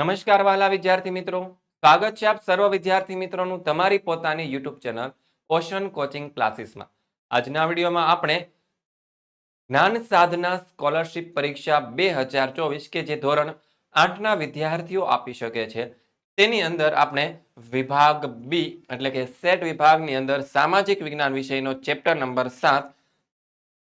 નમસ્કાર વાલા વિદ્યાર્થી મિત્રો. સ્વાગત છે આપ સર્વ વિદ્યાર્થી મિત્રોનું તમારી પોતાની યુટ્યુબ ચેનલ ઓશન કોચિંગ ક્લાસીસમાં. આજના વિડીયોમાં આપણે જ્ઞાન સાધના સ્કોલરશિપ પરીક્ષા બે હજાર ચોવીસ કે જે ધોરણ આઠના વિદ્યાર્થીઓ આપી શકે છે. તેની અંદર આપણે વિભાગ બી એટલે કે સેટ વિભાગની અંદર સામાજિક વિજ્ઞાન વિષયનો ચેપ્ટર નંબર સાત,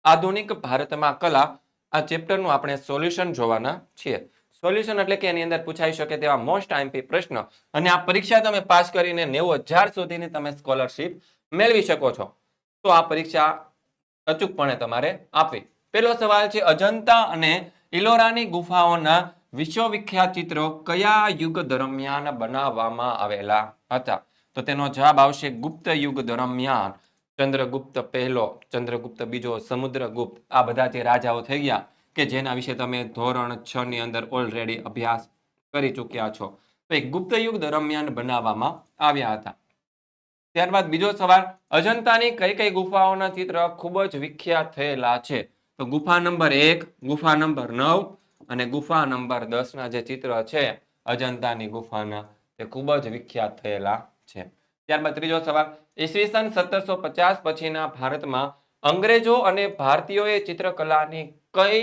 આધુનિક ભારતમાં કલા આ ચેપ્ટરનું આપણે સોલ્યુશન જોવાના છીએ. સોલ્યુશન એટલે કે એની અંદર પૂછાઈ શકે તેવા મોસ્ટ આઈએમપી પ્રશ્ન. અને આ પરીક્ષા તમે પાસ કરીને નેવું સુધીની તમે સ્કોલરશિપ મેળવી શકો છો. તો આ પરીક્ષા અચૂકપણે તમારે આપવી. પેલો સવાલ છે, અજંતા અને ઇલોરાની ગુફાઓના વિશ્વવિખ્યાત ચિત્રો કયા યુગ દરમિયાન બનાવવામાં આવેલા હતા? તો તેનો જવાબ આવશે ગુપ્ત યુગ દરમિયાન. ચંદ્રગુપ્ત પહેલો, ચંદ્રગુપ્ત બીજો, સમુદ્રગુપ્ત. આ બધા જે રાજાઓ થઈ ગયા કે જેના વિશે તમે ધોરણ છ ની અંદર ઓલરેડી અભ્યાસ કરી ચૂક્યા છો. તો એ ગુપ્ત યુગ દરમિયાન બનાવવામાં આવ્યા હતા. ત્યારબાદ બીજો સવાલ, અજંતાની કઈ કઈ ગુફાઓના ચિત્ર ખૂબ જ વિખ્યાત થયેલા છે? તો ગુફા નંબર એક, ગુફા નંબર નવ અને ગુફા નંબર દસ ના જે ચિત્ર છે, અજંતાની ગુફાના તે ખૂબ જ વિખ્યાત થયેલા છે. ત્યારબાદ ત્રીજો સવાલ ઈસવીસન સત્તરસો પચાસ પછીના ભારતમાં અંગ્રેજો અને ભારતીયોએ ચિત્રકલાની કઈ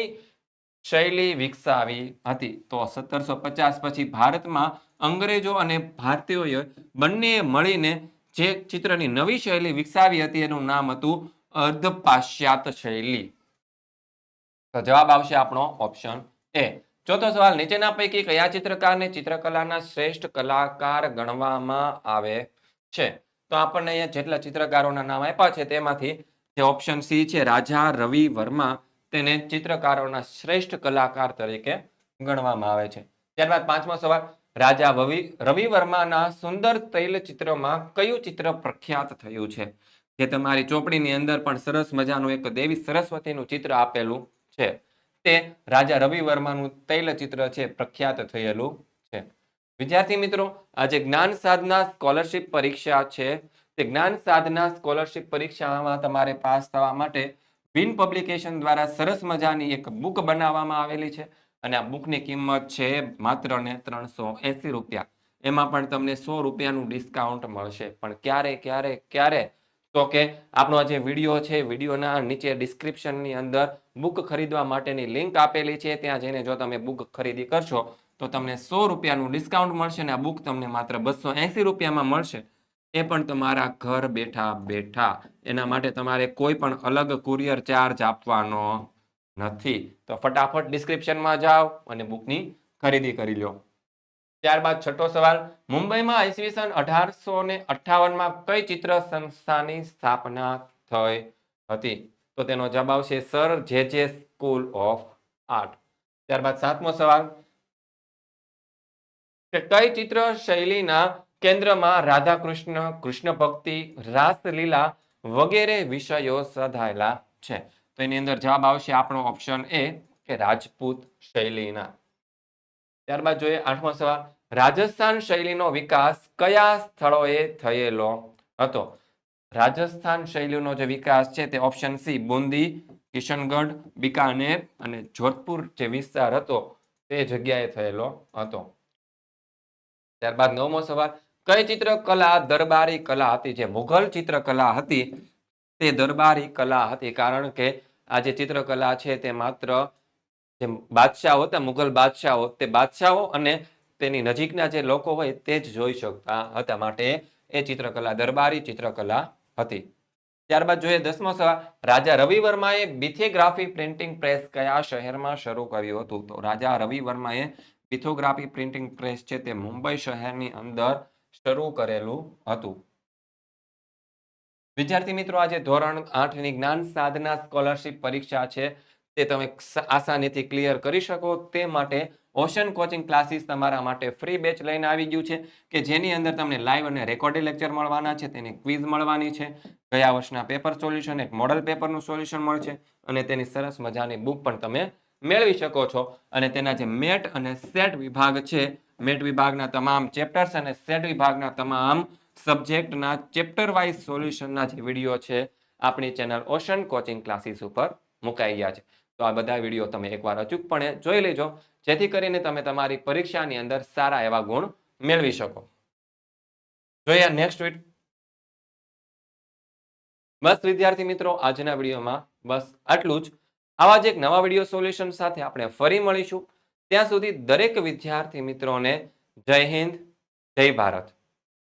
શૈલી વિકસાવી હતી? તો સત્તરસો પચાસ પછી ભારતમાં અંગ્રેજો અને ભારતીયોએ બંને મળીને જે ચિત્રની નવી શૈલી વિકસાવી હતી એનું નામ હતું અર્ધ પાશ્ચાત શૈલી. તો જવાબ આવશે આપણો ઓપ્શન એ. ચોથો સવાલ, નીચેના પૈકી કયા ચિત્રકારને ચિત્રકલાના શ્રેષ્ઠ કલાકાર ગણવામાં આવે છે? તો આપણને અહીંયા જેટલા ચિત્રકારોના નામ આપ્યા છે તેમાંથી જે ઓપ્શન સી છે, રાજા રવિ વર્મા તેને ચિત્રકારોના શ્રેષ્ઠ કલાકાર તરીકે ગણવામાં આવે છે. ત્યારબાદ પાંચમો સવાલ, રાજા રવિ વર્માના સુંદર તૈલ ચિત્રમાં કયું ચિત્ર પ્રખ્યાત થયું છે? જે તમારી ચોપડીની અંદર પણ સરસ મજાનું એક દેવી સરસ્વતીનું ચિત્ર આપેલું છે. તે રાજા રવિ વર્માનું તૈલ ચિત્ર છે, પ્રખ્યાત થયેલું છે. વિદ્યાર્થી મિત્રો, આજે જ્ઞાન સાધના સ્કોલરશિપ પરીક્ષા છે. તે જ્ઞાન સાધના સ્કોલરશિપ પરીક્ષામાં તમારે પાસ થવા માટે વિન પબ્લિકેશન દ્વારા સરસ મજાની એક બુક બનાવવામાં આવેલી છે અને આ બુકની કિંમત છે માત્ર ને ત્રણસો એસી રૂપિયા. એમાં પણ તમને સો રૂપિયાનું ડિસ્કાઉન્ટ મળશે. પણ ક્યારે ક્યારે ક્યારે? તો કે આપણો જે વીડિયો છે વિડીયોના નીચે ડિસ્ક્રિપ્શનની અંદર બુક ખરીદવા માટેની લિંક આપેલી છે. ત્યાં જઈને જો તમે બુક ખરીદી કરશો તો તમને સો રૂપિયાનું ડિસ્કાઉન્ટ મળશે અને આ બુક તમને માત્ર બસો એંસી રૂપિયામાં મળશે. એ પણ તમારા ઘર બેઠા બેઠા. એના માટે તમારે કોઈ પણ અલગ કુરિયર ચાર્જ આપવાનો નથી. તો ફટાફટ ડિસ્ક્રિપ્શનમાં જાઓ અને બુકની ખરીદી કરી લો. ત્યારબાદ છઠ્ઠો સવાલ, મુંબઈમાં ઈસવીસન અઢારસો ને અઠાવનમાં કઈ ચિત્ર સંસ્થાની સ્થાપના થઈ હતી? તો તેનો જવાબ આવશે, સર, જે જે સ્કૂલ ઓફ આર્ટ. ત્યારબાદ સાતમો સવાલ કે કઈ ચિત્ર શૈલીના કેન્દ્રમાં રાધા કૃષ્ણ કૃષ્ણ ભક્તિ રાસલીલા વગેરે વિષયો સધાયેલા છે. તો એની અંદર જવાબ આવશે આપણો ઓપ્શન એ કે રાજપૂત શૈલીના. ત્યારબાદ જોઈએ આઠમો સવાલ, રાજસ્થાન શૈલીનો વિકાસ કયા સ્થળોએ થયેલો હતો? રાજસ્થાન શૈલીનો જે વિકાસ છે તે ઓપ્શન સી બુંદી, કિશનગઢ, બિકાનેર અને જોધપુર જે વિસ્તાર હતો તે જગ્યાએ થયેલો હતો. ત્યારબાદ નવમો સવાલ કઈ ચિત્રકલા? દરબારી કલા હતી. જે મુઘલ ચિત્રકલા હતી, તે દરબારી કલા હતી. કારણ કે આ જે ચિત્રકલા છે, તે માત્ર જે બાદશાહો હતા, મુઘલ બાદશાહો, તે બાદશાહો અને તેની નજીકના જે લોકો હોય, તે જ જોઈ શકતા હતા માટે એ ચિત્રકલા, દરબારી ચિત્રકલા હતી. ત્યારબાદ જોઈએ દસમો સવાલ. રાજા રવિ વર્માએ બિથેગ્રાફી પ્રિન્ટિંગ પ્રેસ કયા શહેરમાં શરૂ કર્યું હતું? તો રાજા રવિ વર્માએ બિથોગ્રાફી પ્રિન્ટિંગ પ્રેસ છે, તે મુંબઈ શહેરની અંદર શરૂ કરેલું હતું. વિદ્યાર્થી મિત્રો, આજે ધોરણ આઠની જ્ઞાન સાધના સ્કોલરશિપ પરીક્ષા છે. તે તમે આસાનીથી ક્લિયર કરી શકો. તે માટે ઓશન કોચિંગ ક્લાસીસ તમારા માટે ફ્રી બેચ લઈને આવી ગયું છે કે જેની અંદર તમને લાઈવ અને રેકોર્ડેડ લેક્ચર મળવાના છે. તેની ક્વિઝ મળવાની છે. ગયા વર્ષના પેપર સોલ્યુશન, એક મોડલ પેપરનું સોલ્યુશન મળશે અને તેની સરસ મજાની બુક પણ તમે મેળવી શકો છો. અને તેના જે મેટ અને સેટ વિભાગ છે મેટ વિભાગના તમામ ચેપ્ટર્સ અને સેટ વિભાગના તમામ સબ્જેક્ટના ચેપ્ટર વાઇઝ સોલ્યુશનના જે વીડિયો છે, આપણી ચેનલ ઓશન કોચિંગ ક્લાસીસ ઉપર મુકાઈ ગયા છે. તો આ બધા વીડિયો તમે એકવાર અચૂકપણે જોઈ લેજો, જેથી કરીને તમે તમારી પરીક્ષાની અંદર સારા એવા ગુણ મેળવી શકો. જોઈએ નેક્સ્ટ વીક બસ વિદ્યાર્થી મિત્રો, આજના વિડીયોમાં બસ આટલું જ. આવા જ એક નવા વીડિયો સોલ્યુશન સાથે આપણે ફરી મળીશું. ત્યાં સુધી દરેક વિદ્યાર્થી મિત્રોને જય હિન્દ જય ભારત.